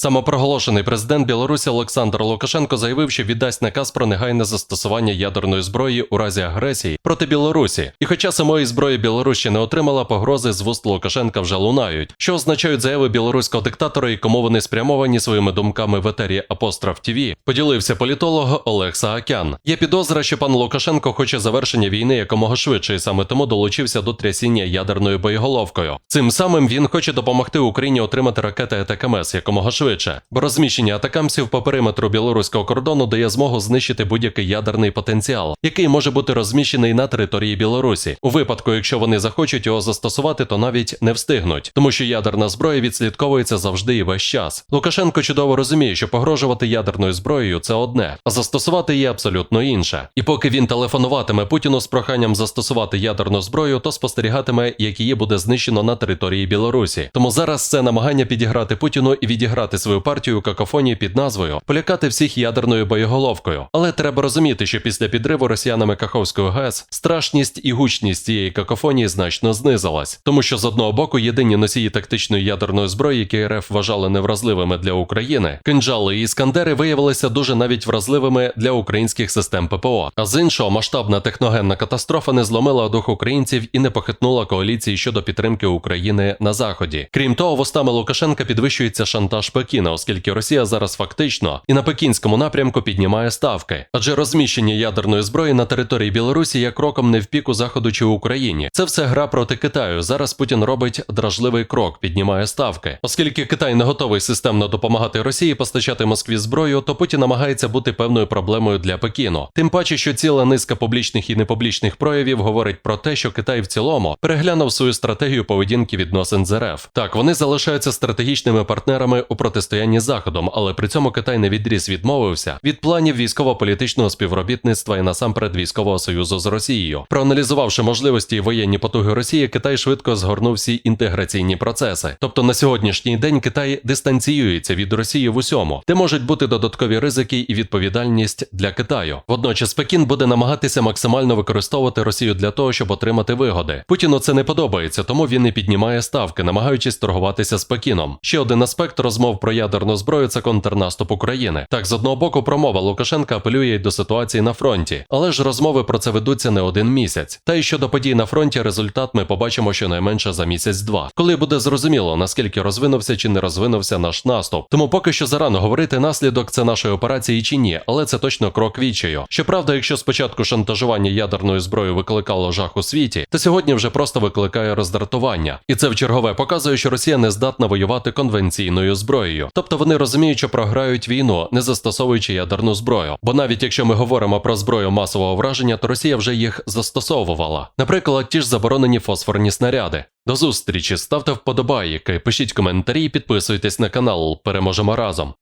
Самопроголошений президент Білорусі Олександр Лукашенко заявив, що віддасть наказ про негайне застосування ядерної зброї у разі агресії проти Білорусі. І хоча самої зброї Білорусь ще не отримала, погрози з вуст Лукашенка вже лунають, що означають заяви білоруського диктатора і кому вони спрямовані своїми думками в етері Апостроф ТВ, поділився політолог Олег Саакян. Є підозра, що пан Лукашенко хоче завершення війни якомога швидше, і саме тому долучився до трясіння ядерною боєголовкою. Цим самим він хоче допомогти Україні отримати ракети АТКМС якомога швидше, бо розміщення атакамсів по периметру білоруського кордону дає змогу знищити будь-який ядерний потенціал, який може бути розміщений на території Білорусі. У випадку, якщо вони захочуть його застосувати, то навіть не встигнуть, тому що ядерна зброя відслідковується завжди і весь час. Лукашенко чудово розуміє, що погрожувати ядерною зброєю це одне, а застосувати її абсолютно інше. І поки він телефонуватиме Путіну з проханням застосувати ядерну зброю, то спостерігатиме, як її буде знищено на території Білорусі. Тому зараз це намагання підіграти Путіну і відіграти свою партію какофонії під назвою полякати всіх ядерною боєголовкою. Але треба розуміти, що після підриву росіянами Каховської ГЕС страшність і гучність цієї какофонії значно знизилась, тому що з одного боку єдині носії тактичної ядерної зброї, які РФ вважали невразливими для України, кинджали і іскандери виявилися дуже навіть вразливими для українських систем ППО. А з іншого масштабна техногенна катастрофа не зломила дух українців і не похитнула коаліції щодо підтримки України на заході. Крім того, вустами Лукашенка підвищується шантаж Пекіна, оскільки Росія зараз фактично і на пекінському напрямку піднімає ставки, адже розміщення ядерної зброї на території Білорусі є кроком не в піку заходу чи Україні. Це все гра проти Китаю. Зараз Путін робить дражливий крок, піднімає ставки. Оскільки Китай не готовий системно допомагати Росії постачати Москві зброю, то Путін намагається бути певною проблемою для Пекіну. Тим паче, що ціла низка публічних і непублічних проявів говорить про те, що Китай в цілому переглянув свою стратегію поведінки відносин з РФ. Так, вони залишаються стратегічними партнерами у протистоянні Заходом, але при цьому Китай не відріз відмовився від планів військово-політичного співробітництва і насамперед військового союзу з Росією. Проаналізувавши можливості і воєнні потуги Росії, Китай швидко згорнув всі інтеграційні процеси. Тобто на сьогоднішній день Китай дистанціюється від Росії в усьому, де можуть бути додаткові ризики і відповідальність для Китаю. Водночас Пекін буде намагатися максимально використовувати Росію для того, щоб отримати вигоди. Путіну це не подобається, тому він і піднімає ставки, намагаючись торгуватися з Пекіном. Ще один аспект розмов про ядерну зброю це контрнаступ України. Так, з одного боку, промова Лукашенка апелює й до ситуації на фронті, але ж розмови про це ведуться не один місяць. Та й щодо подій на фронті, результат ми побачимо щонайменше за місяць-два, коли буде зрозуміло наскільки розвинувся чи не розвинувся наш наступ. Тому поки що зарано говорити наслідок це нашої операції чи ні, але це точно крок відчаю. Щоправда, якщо спочатку шантажування ядерною зброєю викликало жах у світі, то сьогодні вже просто викликає роздратування. І це в чергове показує, що Росія не здатна воювати конвенційною зброєю. Тобто вони розуміють, що програють війну, не застосовуючи ядерну зброю. Бо навіть якщо ми говоримо про зброю масового враження, то Росія вже їх застосовувала. Наприклад, ті ж заборонені фосфорні снаряди. До зустрічі, ставте вподобайки, пишіть коментарі, підписуйтесь на канал. Переможемо разом.